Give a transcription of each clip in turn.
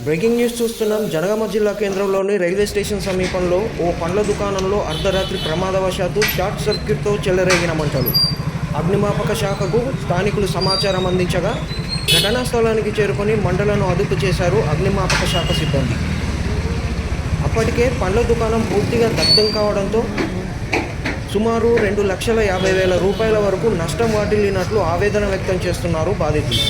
Breaking news చూస్తున్నాం. జనగామ జిల్లా కేంద్రంలోని రైల్వే స్టేషన్ సమీపంలో ఓ పండ్ల దుకాణంలో అర్ధరాత్రి ప్రమాదవశాత్తు షార్ట్ సర్క్యూట్తో చెలరేగిన మంటలు. అగ్నిమాపక శాఖకు స్థానికులు సమాచారం అందించగా ఘటనా స్థలానికి చేరుకొని మంటలను అదుపు చేశారు అగ్నిమాపక శాఖ సిబ్బంది. అప్పటికే పండ్ల దుకాణం పూర్తిగా దగ్ధం కావడంతో సుమారు రెండు లక్షల యాభై వేల రూపాయల వరకు నష్టం వాటిల్లినట్లు ఆవేదన వ్యక్తం చేస్తున్నారు బాధితులు.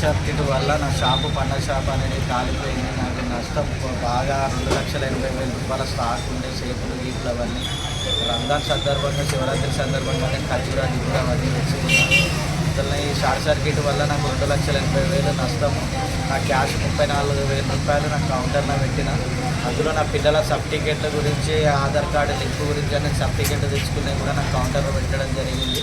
కరెంట్ వల్ల నా షాపు పండ్ల షాప్ అనేది కాలిపోయింది. నాకు నష్టం బాగా రెండు లక్షల ఎనభై వేల రూపాయల స్టాక్ ఉండే సేపులు గీపులు అవన్నీ. రంజాన్ సందర్భంగా శివరాత్రి సందర్భంగా నేను ఖర్జూరా అవన్నీ షార్ట్ సర్క్యూట్ వల్ల నాకు రెండు లక్షల ఎనభై వేలు నష్టము నా క్యాష్ ముప్పై నాలుగు వేల రూపాయలు నాకు కౌంటర్లో పెట్టిన. అందులో నా పిల్లల సర్టిఫికేట్ల గురించి ఆధార్ కార్డు లింక్ గురించి నేను సర్టిఫికేట్ తెచ్చుకునే కూడా నాకు కౌంటర్లో పెట్టడం జరిగింది.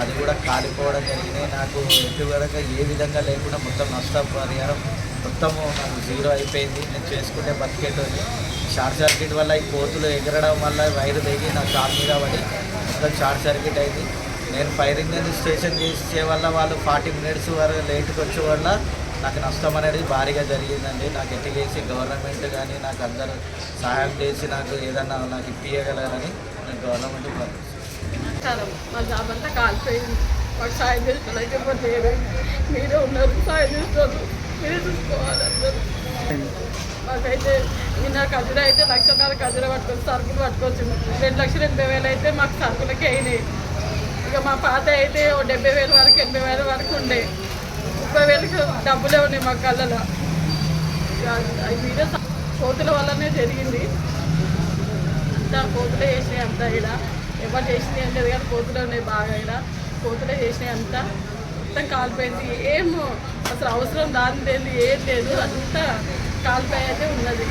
అది కూడా కాలిపోవడం జరిగింది. నాకు ఎటువరకు ఏ విధంగా లేకుండా మొత్తం నష్టం పరిహారం మొత్తము నాకు జీరో అయిపోయింది. నేను చేసుకుంటే బతికేటోని షార్ట్ సర్క్యూట్ వల్ల ఈ కోతులు ఎగరడం వల్ల వైరు తెగి నా షాప్ మీద పడి మొత్తం షార్ట్ సర్క్యూట్ అయింది. నేను ఫైర్ ఇంజన్ స్టేషన్ చేసే వల్ల వాళ్ళు ఫార్టీ మినిట్స్ వరకు లేట్కి వచ్చే వల్ల నాకు నష్టం అనేది భారీగా జరిగిందండి. నాకు ఎట్టి చేసి గవర్నమెంట్ కానీ నాకు అందరూ సహాయం చేసి నాకు ఏదన్నా నాకు ఇప్పియగలరని నేను గవర్నమెంట్ మా జాబ్ అంతా కాలిపోయింది. మాకు సాయం చేసుకోలేకపోతే మీరే ఉన్నారు. సాయం చేస్తారు మీరే మాకైతే నిన్న కజుర అయితే లక్షన్నర కజుర పట్టుకొని సరుకులు పట్టుకొచ్చింది. రెండు లక్షల ఎనభై వేలు అయితే మాకు సరుకులకే అయినాయి. ఇక మా పాత అయితే ఓ డెబ్బై వేల వరకు ఎనభై వేల వరకు ఉండే. ముప్పై వేలకు డబ్బులే ఉన్నాయి మా కళ్ళలో. ఇక అవి మీరే కోతుల వల్లనే జరిగింది. అంతా కోతులే చేసినాయి అంతా ఇక్కడ ఎవరు చేసినాయి అంటే కానీ కోతులు ఉన్నాయి బాగా ఇక్కడ కోతులే చేసినాయి అంతా. మొత్తం కాలిపోయింది. ఏం అసలు అవసరం దాని లేదు ఏం లేదు. అంతా కాలిపోయి అయితే ఉన్నది.